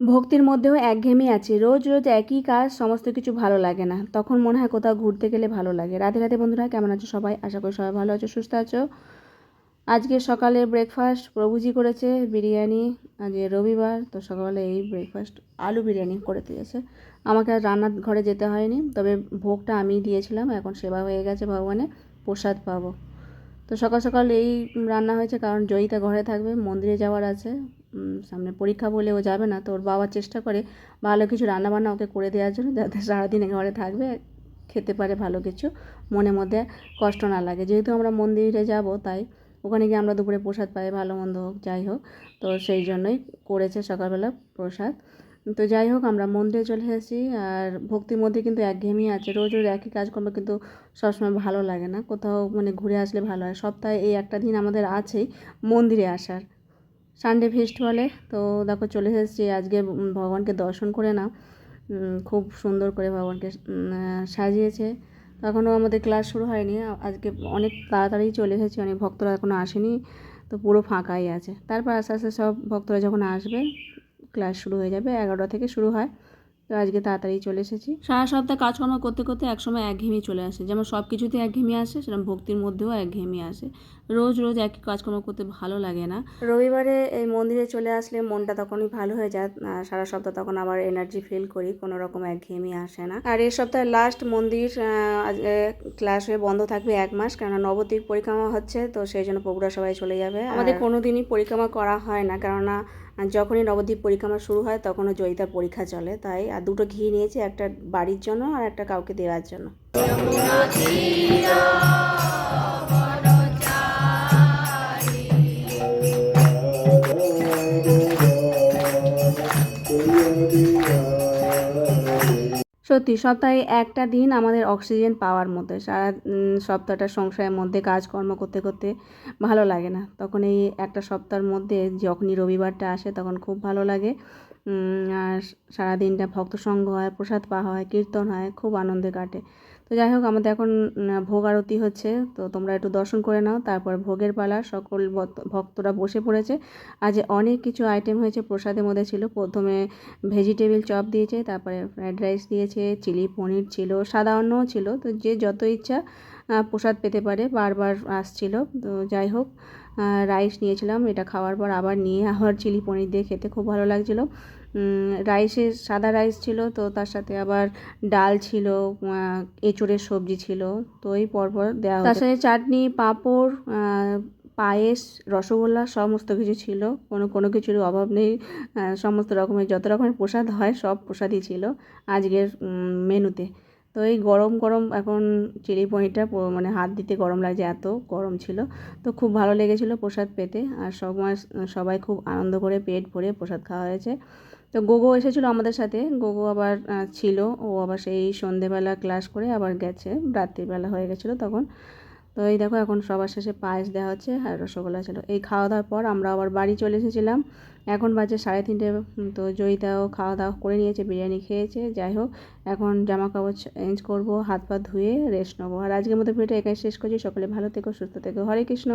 ভক্তির মধ্যেও একঘেয়েমি আছে। রোজ রোজ একই কাজ, সমস্ত কিছু ভালো লাগে না। তখন মনে হয় কোথাও ঘুরতে গেলে ভালো লাগে। রাধে রাধে বন্ধুরা, কেমন আছো সবাই? আশা করি সবাই ভালো আছো, সুস্থ আছো। আজকে সকালে ব্রেকফাস্ট প্রভুজি করেছে, বিরিয়ানি। আজকে রবিবার, তো সকালে এই ব্রেকফাস্ট আলু বিরিয়ানি করে দিয়েছে। আমাকে আর রান্নার ঘরে যেতে হয়নি, তবে ভোগটা আমি দিয়েছিলাম। এখন সেবা হয়ে গেছে ভগবানের প্রসাদ পাবো। তো সকাল সকাল এই রান্না হয়েছে, কারণ জয়িতা ঘরে থাকবে, মন্দিরে যাওয়ার আছে। সামনে পরীক্ষা বলে ও যাবে না। তো ওর বাবা চেষ্টা করে ভালো কিছু রান্নাবান্না ওকে করে দেওয়ার জন্য যাতে সারাদিন ঘরে থাকবে, খেতে পারে ভালো কিছু, মনের মধ্যে কষ্ট না লাগে। যেহেতু আমরা মন্দিরে যাব, তাই ওখানে গিয়ে আমরা দুপুরে প্রসাদ পাই, ভালো মন্দ হোক, যাই হোক। তো সেই জন্যই করেছে সকালবেলা প্রসাদ। তো যাই হোক, আমরা মন্দিরে চলে এসেছি আর ভক্তির মধ্যে কিন্তু একঘেয়েমি আছে। রোজ রোজ একই কাজকর্ম কিন্তু সবসময় ভালো লাগে না। কোথাও মানে ঘুরে আসলে ভালো হয়। সপ্তাহে এই একটা দিন আমাদের আছেই মন্দিরে আসার। সানডে ফেস্টিভ্যালে তো দেখো চলে এসেছি, আজকে ভগবানকে দর্শন করে না খুব সুন্দর করে ভগবানকে সাজিয়েছে। এখনও আমাদের ক্লাস শুরু হয়নি। আজকে অনেক তাড়াতাড়ি চলে এসেছি, অনেক ভক্তরা এখনও আসেনি। তো পুরো ফাঁকাই আছে। তারপর আস্তে আস্তে সব ভক্তরা যখন আসবে, ক্লাস শুরু হয়ে যাবে, এগারোটা থেকে শুরু হয়। তো আজকে তাড়াতাড়ি চলে এসেছি। সারা সপ্তাহ কাজকর্ম করতে করতে একসময় একঘেয়েমি চলে আসে। যেমন সব কিছুতে একঘেয়েমি আসে সেরকম ভক্তির মধ্যেও একঘেয়েমি আসে। রোজ রোজ একই কাজকর্ম করতে ভালো লাগে না। রবিবারে এই মন্দিরে চলে আসলে মনটা তখনই ভালো হয়ে যায় সারা সপ্তাহ তখন আবার এনার্জি ফিল করি কোনো রকম একঘেয়েমি আসে না। আর এই সপ্তাহে লাস্ট মন্দির ক্লাস হয়ে বন্ধ থাকবে এক মাস কেননা নবদ্বীপ পরিক্রমা হচ্ছে তো সেই জন্য প্রভুরা সবাই চলে যাবে। আমাদের কোনো দিনই পরিক্রমা করা হয় না কেননা যখনই নবদ্বীপ পরিক্রমা শুরু হয় তখনও জয়িতার পরীক্ষা চলে তাই আর দুটো ঘি নিয়েছি, একটা বাড়ির জন্য আর একটা কাউকে দেওয়ার জন্য। সত্যি, সপ্তাহে একটা দিন আমাদের অক্সিজেন পাওয়ার মধ্যে, সারা সপ্তাহটা সংসারের মধ্যে কাজকর্ম করতে করতে ভালো লাগে না। তখন এই একটা সপ্তাহের মধ্যে যখনই রবিবারটা আসে, তখন খুব ভালো লাগে। সারাদিনটা ভক্ত সঙ্গ হয়, প্রসাদ পাওয়া হয়, কীর্তন হয়, খুব আনন্দে কাটে। তো যাই হোক, আমাদের এখন ভোগ আরতি হচ্ছে। তো তোমরা একটু দর্শন করে নাও। তারপর ভোগের পালা, সকল ভক্তরা বসে পড়েছে। আজ অনেক কিছু আইটেম হয়েছে প্রসাদের মধ্যে ছিল। প্রথমে ভেজিটেবিল চপ দিয়েছে, তারপরে ফ্রায়েড রাইস দিয়েছে, চিলি পনির ছিল, সাদা অন্নও ছিল। তো যে যত ইচ্ছা প্রসাদ পেতে পারে, বারবার আসছিল। তো যাই হোক রাইস নিয়েছিলাম, এটা খাওয়ার পর আবার নিয়ে আবার চিলি পনির দিয়ে খেতে খুব ভালো লাগছিল। রাইসের সাদা রাইস ছিল, তো তার সাথে আবার ডাল ছিল এঁচোড়ের সবজি ছিল, তো এই পরপর দেওয়া তার সাথে চাটনি, পাঁপড় পায়েস, রসগোল্লা, সমস্ত কিছু ছিল। কোনো কোনো কিছুর অভাব নেই সমস্ত রকমের, যত রকমের প্রসাদ হয়, সব প্রসাদই ছিল আজকের মেনুতে। তো এই গরম গরম এখন চিলি পনিরটা মানে হাত দিতে গরম লাগছে এত, গরম ছিল। তো খুব ভালো লেগেছিল প্রসাদ পেতে। আর সময় সবাই খুব আনন্দ করে পেট ভরে প্রসাদ খাওয়া হয়েছে। তো গোগো এসেছিল আমাদের সাথে। গোগো আবার ছিল। ও আবার সেই সন্ধেবেলা ক্লাস করে আবার গেছে। রাত্রিবেলা হয়ে গেছিল তখন। তো এই দেখো এখন সবার শেষে পায়েস দেওয়া হচ্ছে আর রসগোল্লা ছিল। এই খাওয়া দাওয়ার পর আমরা আবার বাড়ি চলে এসেছিলাম। এখন বাজে সাড়ে তিনটে তো জয়িতাও খাওয়া দাওয়া করে নিয়েছে, বিরিয়ানি খেয়েছে, যাই হোক। এখন জামা কাপড় চেঞ্জ করব হাত পা ধুয়ে রেস্ট নেব। আর আজকের মতো ভিডিওটা এখানে শেষ করছি। সকলে ভালো থেকো, সুস্থ থেকো। হরে কৃষ্ণ।